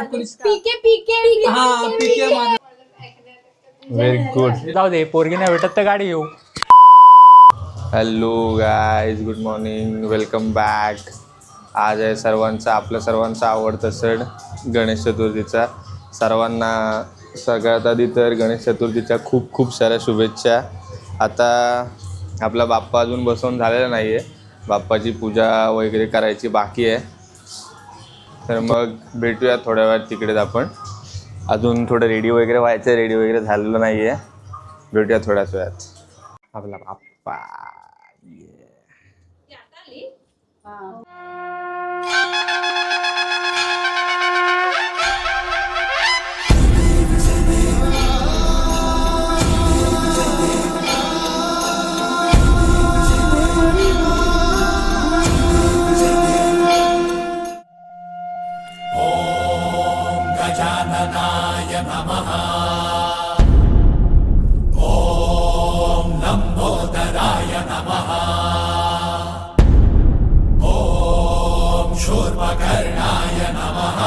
विराट कोहली पीके पीके हा पीके very good जाऊ दे पोरगी नाही भेटत तर गाडी घेऊ. Hello guys good morning welcome back आज आहे सर्वांचा आपल्या सर्वांचा आवडता सण गणेश चतुर्थीचा. सर्वांना सगळ्यात आधी तर गणेश चतुर्थीच्या खूप खूप साऱ्या शुभेच्छा. आता आपला बाप्पा अजून बसवून झालेला नाही आहे बाप्पाची पूजा वगैरे करायची बाकी आहे. तर मग भेटूया थोड्या वेळात तिकडेच आपण. अजून थोडं रेडी वगैरे व्हायचं रेडी वगैरे झालेलं नाही आहे भेटूया थोड्याच वेळात. आपला बाप्पा. पूर्वकर्णाय नमः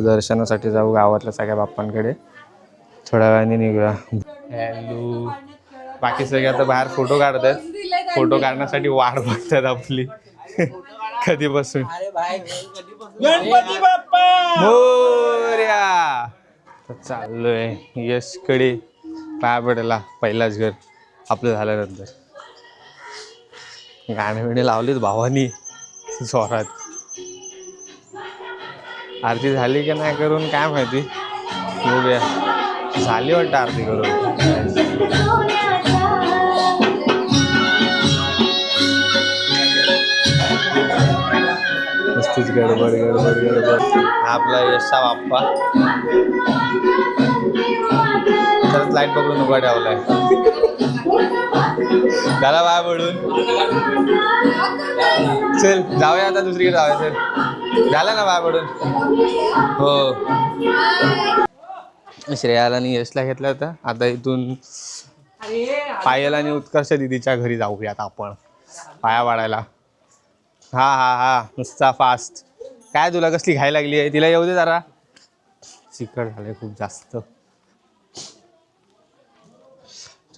दर्शनासाठी जाऊ गावातल्या सगळ्या बाप्पांकडे. थोड्या वेळाने निघूया. हॅलो. बाकी सगळे आता बाहेर फोटो काढतात. फोटो काढण्यासाठी वाट बघतात आपली. कधीपासून मोर्या. तर चाललोय यशकडे पाया पडायला पहिलाच घर आपलं झाल्यानंतर. गाणे बिणे लावलीत भावानी. जोरात. आरती झाली का नाही करून काय माहिती? बघूया. झाली वाटतं आरती करून. मस्तीच गडबड गडबड गडबड. आपला यशा बाप्पा. परत लाइट पकडून उभा ठेवलाय. झाला बाय पडून चल जाऊया आता दुसरीकडे जाऊया चल. झालं ना बाबाकडून हो. श्रेयाला आणि यशला घेतला तर आता इथून पायल आणि उत्कर्ष दिदीच्या घरी जाऊयात आपण. पाया वाढायला. हा हा हा. नुसता फास्ट काय तुला कसली घाय लागली आहे? तिला येऊ दे जरा. चिकट झालंय खूप जास्त.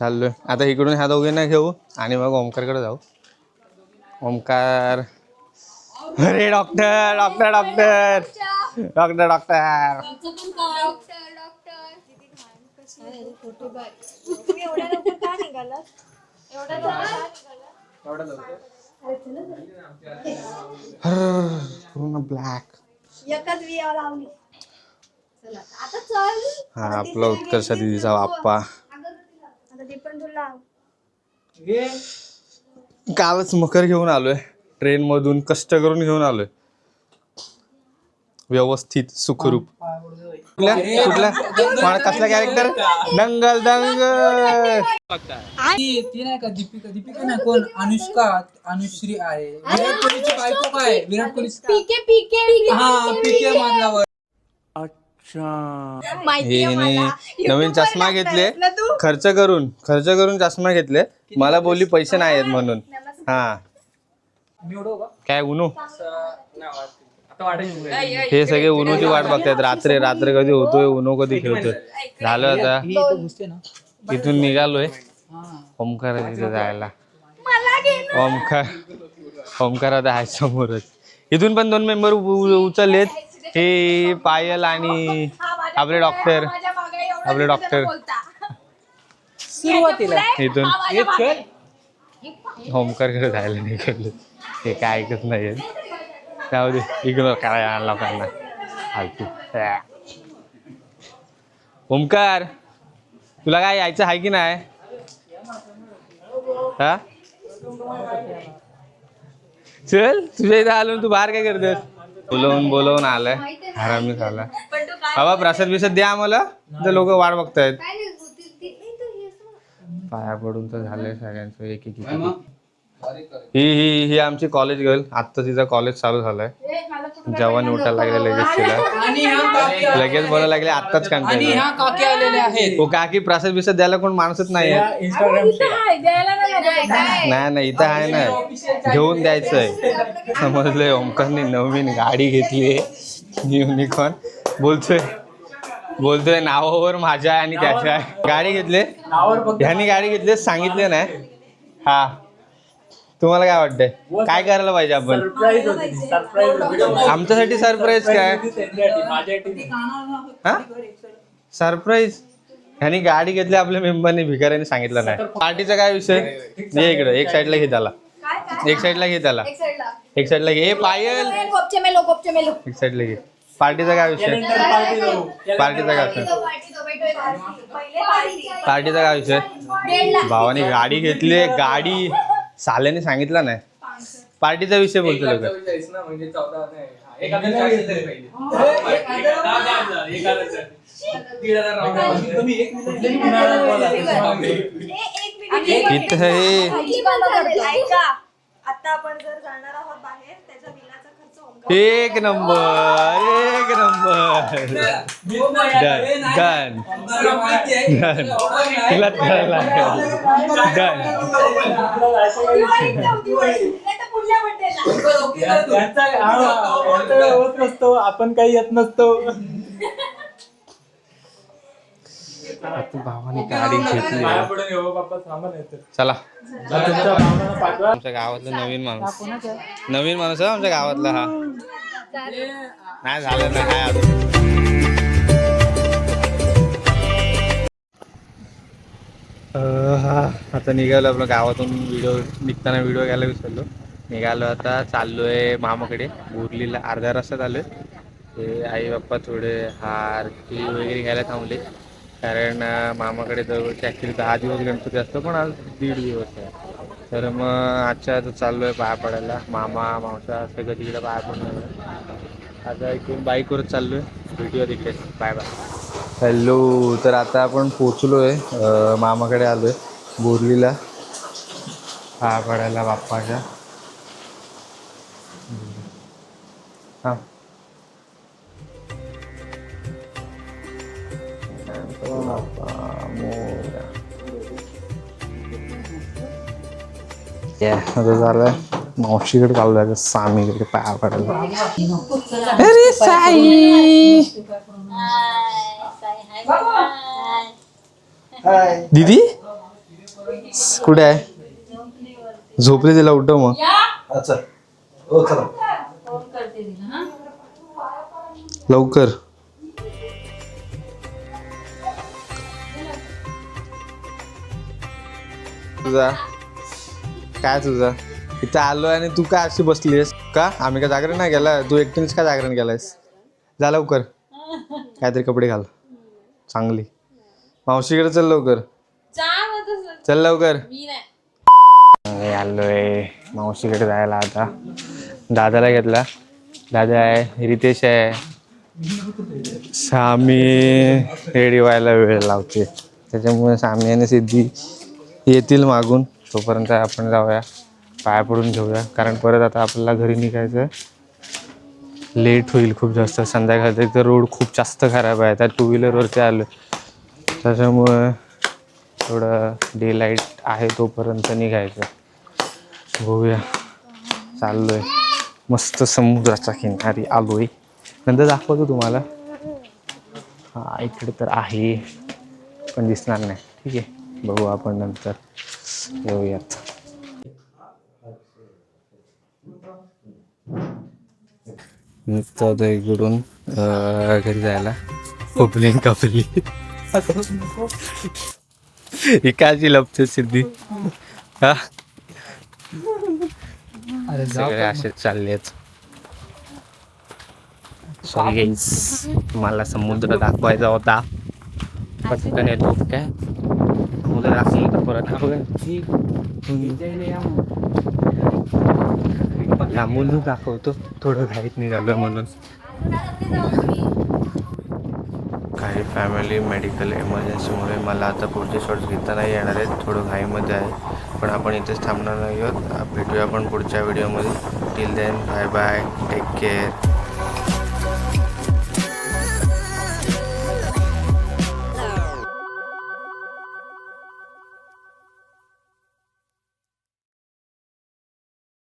चाललोय. आता इकडून ह्या दोघींना घेऊ आणि मग ओमकारकडे जाऊ. ओमकार अरे doctor doctor doctor. Doctor doctor. Black हा आपला उत्कर्ष दिदीचा बाप्पा. कालच मकर घेऊन आलोय. ट्रेन मधून कष्ट करून घेऊन आलोय. व्यवस्थित सुखरूप. कुठल्या? कुठल्या? कोणा- कसला कॅरेक्टर दंगल दंगल. ती ती नाही का दीपिका दीपिका नाही कोण? अनुष्का अनुश्री आहे. विराट कोहलीची बायको काय? विराट कोहली पीके पीके हा पीके मानलावर माहिती आहे हिने मला. नवीन चष्मा घेतले. ना तू? खर्च करून खर्च करून चष्मा घेतले. मला बोलली पैसे नाही आहेत म्हणून. हा. निवडो का काय उनू? आता वाटायची हे सगळे उनूची वाट बघतायत. रात्री रात्र कधी होतोय उनो कधी खेळतोय? झालं आता? ही इथं घुसते ना. इथून निघालोय? हा. ओमकार तिथे जायला. मला घे ना. ओमकार ओमकार आता आहे समोरच. इथून पण दोन मेंबर उचललेत. हे पायल आणि आपले डॉक्टर. आपले डॉक्टर. सुरुवातीला. इथून. एक खेळ. होमकारकडे जायला निघालो ते काय ऐकत नाही जाऊ दे इग्नोर करायला लोकांना. फालतू. ओमकार तुला काय यायचं आहे की नाही? हा? चल तुझ्या इथं आलो तू बाहेर काय करतेस? बोलवून बोलवून आलाय. हरामी झाला. बाबा प्रसाद बिसाद द्या आम्हाला. लोक वाट बघतायत. पाया पडून तर झालंय सगळ्यांचं. एक- एक. ही ही ही आमची कॉलेज गर्ल आत्ता तिचा कॉलेज चालू झालाय. जवान उठायला लागले लगेच तिला लगेच बोलायला लागले आत्ताच आणि कंटाळली ह्या काकी आलेल्या आहेत. हो काकी प्रसाद बिसाद द्यायला कोण माणसच नाही नाही नाही इथं आहे ना. घेऊन द्यायचंय. समजलंय ओमकारने नवीन गाडी घेतली युनिकॉर्न बोलतोय. बोलतोय नावावर माझ्या आणि त्याच्या. गाडी घेतले ह्यांनी गाडी घेतली सांगितले नाही. हा. तुम्हाला काय वाटतंय? काय करायला पाहिजे आपण? सरप्राईज होती सरप्राईज आमच्यासाठी सरप्राईज काय? हा? सरप्राईज ह्यांनी गाडी घेतली आपल्या मेंबरने भिकाऱ्यांनी सांगितलं नाही. पार्टीचा काय विषय? ये इकडं एक साईडला घे त्याला. एक साईडला घे त्याला. एक साईडला घे. ए, पायल! एक साईडला घे. पार्टीचा काय विषय? पार्टी करू. पार्टीचा काय विषय? पार्टीचा काय विषय? भावाने गाडी घेतली गाडी साल्याने सांगितलं नाही. पार्टीचा विषय बोलतो लोक इथं हे. ऐका. आता आपण जर जाणार आहोत बाहेर एक नंबर एक नंबर. डन डन डन तुला कळलं डन होत नसतो आपण काही येत नसतो भावाने गाडी घेतली. चला. आमच्या गावातला नवीन माणूस. नवीन माणूस आमच्या गावातला हा. नाही झालं नाही हाय अजून? अं, हा आता निघालो आपल्या गावातून व्हिडिओ निघताना व्हिडिओ घ्यायला विसरलो. निघालो आता चाललोय मामाकडे उरलीला अर्ध्या रस्त्यात आलोय ते आई बाप्पा थोडे हार किली वगैरे घ्यायला थांबले. कारण मामाकडे जवळचे ॲक्च्युली दहा दिवस गणपती असतो पण आज दीड दिवस आहे. तर मग आजच्या आता चाललोय पाया पडायला. मामा मावसा सगळं तिकडे पाया पडणार आता इकडून बाईकवरच चाललोय. व्हिडिओ तिथे बाय बाय हॅलो तर आता आपण पोचलो आहे मामाकडे आलो आहे बोरलीला. पाया पडायला बाप्पाच्या. हां. आता झालं मावशीकडे चालू आहे सामीकडे पाया पडायला अरे साई दीदी कुठे आहे झोपले तिला उठव मग लवकर तुझा काय तुझा? इथं आलोय आणि तू काय अशी बसलीस? का? आम्ही काय जागरण नाही केला तू एकटीनेच का जागरण केलायस? जा लवकर. काहीतरी कपडे घाल. चांगली. मावशीकडे चल लवकर. चल लवकर. आलोय. मावशीकडे जायला आता. दादाला घेतला. दादा आहे रितेश आहे. सामी रेडी व्हायला वेळ लावते. त्याच्यामुळे सामी आणि सिद्धी येतील मागून. तोपर्यंत आपण जाऊया. पाया पडून घेऊया. कारण परत आता आपल्याला घरी निघायचं लेट होईल खूप जास्त. संध्याकाळचं तर रोड खूप जास्त खराब आहे. त्या टू व्हीलरवरती आलो त्याच्यामुळं थोडं डे लाइट आहे तोपर्यंत निघायचं. बघूया. चाललोय. मस्त समुद्राचा किनारी आलोय. नंतर दाखवतो तुम्हाला. हा इकडे तर आहे. पण दिसणार नाही. ठीक आहे. बघू आपण नंतर. येऊयात निघतो आता इकडून घरी जायला. ओपनिंग कपली. ही काची लपते सिद्धी. हा? सगळे असे चाललेच सॉरी मला समुद्र दाखवायचा होता. पटकन येतो काय समुद्र दाखवून तर परत बघा लांबून दाखवतो थोडं घाईत निघालो म्हणून काही फॅमिली मेडिकल इमर्जन्सीमुळे मला आता पुढचे शॉट्स घेता नाही येणार आहेत थोडं घाईमध्ये आहे पण आपण इथेच थांबणार नाही आहोत भेटूया आपण पुढच्या व्हिडिओमध्ये till then bye bye take care